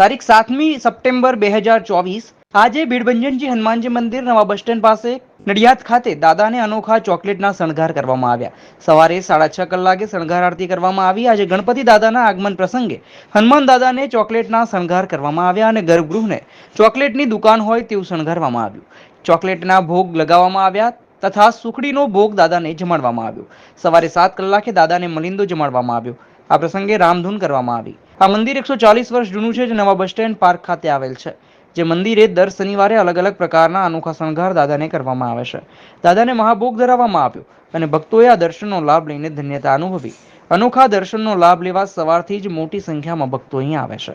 તારીખ સાતમી સપ્ટેમ્બર બે હજાર ચોવીસ, આજે ભીડભંજનજી હનુમાનજી મંદિર નવા બસ સ્ટેન્ડ પાસે નડિયાદ ખાતે દાદાને અનોખા ચોકલેટના શણગાર કરવામાં આવ્યા. સવારે સાડા છ કલાકે શણગાર આરતી કરવામાં આવી. આજે ગણપતિ દાદાના આગમન પ્રસંગે હનુમાન દાદાને ચોકલેટના શણગાર કરવામાં આવ્યા અને ગર્ભગૃહને ચોકલેટની દુકાન હોય તેવું શણગારવામાં આવ્યું. ચોકલેટના ભોગ લગાવવામાં આવ્યા તથા સુખડીનો ભોગ દાદાને જમાડવામાં આવ્યો. સવારે સાત કલાકે દાદાને મલિંદો જમાડવામાં આવ્યો. આ પ્રસંગે રામધૂન કરવામાં આવી. આ મંદિર એકસો ચાલીસ વર્ષ જૂનું છે, જે નવા બસ સ્ટેન્ડ પાર્ક ખાતે આવેલ છે, જે મંદિરે દર શનિવારે અલગ અલગ પ્રકારના અનોખા શણગાર દાદાને કરવામાં આવે છે. દાદાને મહાભોગ ધરાવવામાં આવ્યો અને ભક્તોએ આ દર્શનનો લાભ લઈને ધન્યતા અનુભવી. અનોખા દર્શનનો લાભ લેવા સવારથી જ મોટી સંખ્યામાં ભક્તો અહીં આવે છે.